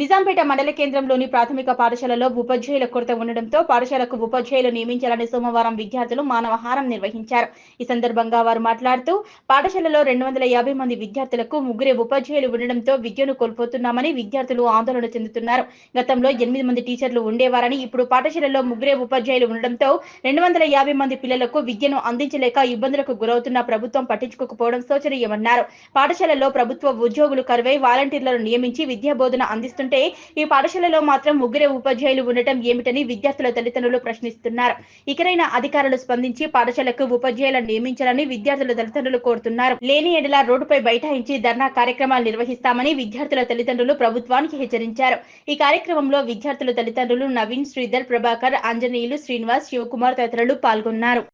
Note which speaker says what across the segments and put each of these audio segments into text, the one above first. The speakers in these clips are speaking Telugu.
Speaker 1: నిజాంపేట మండల కేంద్రంలోని ప్రాథమిక పాఠశాలలో ఉపాధ్యాయుల కొరత ఉండడంతో పాఠశాలకు ఉపాధ్యాయులు నియమించాలని సోమవారం విద్యార్థులు మానవహారం నిర్వహించారు. ఈ సందర్భంగా వారు మాట్లాడుతూ పాఠశాలలో రెండు వందల యాభై మంది విద్యార్థులకు ముగ్గురే ఉపాధ్యాయులు ఉండడంతో విద్యను కోల్పోతున్నామని విద్యార్థులు ఆందోళన చెందుతున్నారు. గతంలో ఎనిమిది మంది టీచర్లు ఉండేవారని ఇప్పుడు పాఠశాలలో ముగ్గురే ఉపాధ్యాయులు ఉండడంతో రెండు వందల యాభై మంది పిల్లలకు విద్యను అందించలేక ఇబ్బందులకు గురవుతున్న ప్రభుత్వం పట్టించుకోకపోవడం శోచనీయమన్నారు. పాఠశాలలో ప్రభుత్వ ఉద్యోగులు కరువై వాలంటీర్లను నియమించి విద్యా బోధన అందిస్తుంటే ఈ పాఠశాలలో మాత్రం ముగ్గురే ఉపాధ్యాయులు ఉండటం ఏమిటని విద్యార్థుల తల్లిదండ్రులు ప్రశ్నిస్తున్నారు. ఇకనైనా అధికారులు స్పందించి పాఠశాలకు ఉపాధ్యాయులను నియమించాలని విద్యార్థుల తల్లిదండ్రులు కోరుతున్నారు. లేని ఎడల రోడ్డుపై బైఠాయించి ధర్నా కార్యక్రమాలు నిర్వహిస్తామని విద్యార్థుల తల్లిదండ్రులు ప్రభుత్వానికి హెచ్చరించారు. ఈ కార్యక్రమంలో విద్యార్థుల తల్లిదండ్రులు నవీన్ శ్రీధర్ ప్రభాకర్ ఆంజనేయులు శ్రీనివాస్ శివకుమార్ తదితరులు పాల్గొన్నారు.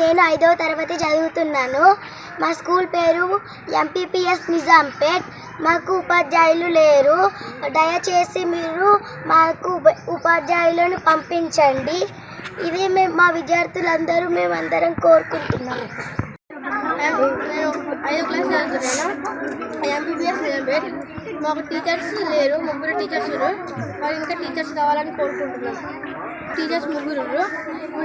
Speaker 2: నేను ఐదవ తరగతి చదువుతున్నాను. మా స్కూల్ పేరు ఎంపీపీఎస్ నిజాంపేట్. మాకు ఉపాధ్యాయులు లేరు. దయచేసి మీరు మాకు ఉప- ఉపాధ్యాయులను పంపించండి. ఇది మేము మా విద్యార్థులందరూ మేమందరం కోరుకుంటున్నాము
Speaker 3: నేను ఐదో క్లాస్ చదువుతున్నాను? ఎంపీబీఎస్ నిజాంపేట్ మాకు టీచర్స్ లేరు ముగ్గురు టీచర్స్ ఉన్నారు. వాళ్ళు ఇంకా టీచర్స్ కావాలని కోరుకుంటున్నాం. టీచర్స్ ముగ్గురు ఉన్నారు.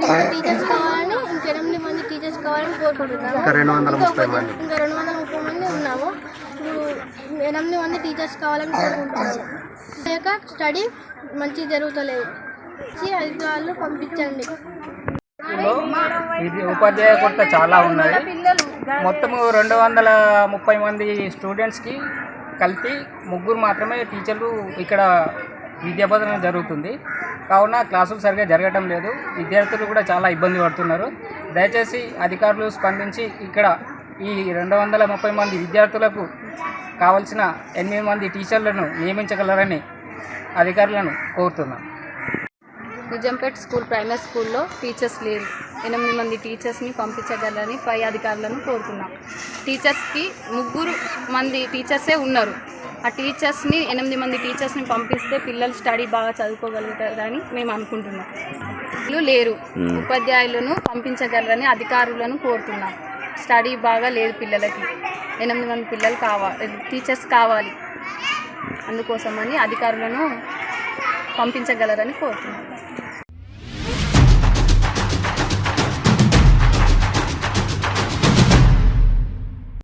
Speaker 3: ఇంకా టీచర్స్ కావాలని ఇంకా ఎనిమిది మంది టీచర్స్ కావాలని కోరుకుంటున్నాము.
Speaker 4: ఇంకా రెండు వందల ముప్పై మంది
Speaker 3: ఉన్నాము. ఇప్పుడు ఎనిమిది మంది టీచర్స్ కావాలని కోరుకుంటున్నాము. లేక స్టడీ మంచి జరుగుతలేదు. అధికారులు పంపించండి.
Speaker 5: ఇది ఉపాధ్యాయ కొరత చాలా ఉన్నది మొత్తము రెండు వందల ముప్పై మంది స్టూడెంట్స్కి కలిపి ముగ్గురు మాత్రమే టీచర్లు ఇక్కడ విద్యాబోధన జరుగుతుంది. కావున క్లాసులు సరిగా జరగటం లేదు. విద్యార్థులు కూడా చాలా ఇబ్బంది పడుతున్నారు. దయచేసి అధికారులు స్పందించి ఇక్కడ ఈ రెండు వందల ముప్పై మంది విద్యార్థులకు కావలసిన ఎనిమిది మంది టీచర్లను నియమించగలరని అధికారులను కోరుతున్నాను
Speaker 6: నిజాంపేట్ స్కూల్ ప్రైమరీ స్కూల్లో టీచర్స్ లేరు ఎనిమిది మంది టీచర్స్ని పంపించగలని పై అధికారులను కోరుతున్నాం. టీచర్స్కి ముగ్గురు మంది టీచర్సే ఉన్నారు. ఆ టీచర్స్ని ఎనిమిది మంది టీచర్స్ని పంపిస్తే పిల్లలు స్టడీ బాగా చదువుకోగలుగుతారని మేము అనుకుంటున్నాం. లేరు. ఉపాధ్యాయులను పంపించగలరని అధికారులను కోరుతున్నాం. స్టడీ బాగా లేదు పిల్లలకి. ఎనిమిది మంది పిల్లలు కావాలి టీచర్స్ కావాలి. అందుకోసమని అధికారులను పంపించగలరని కోరుతున్నాను.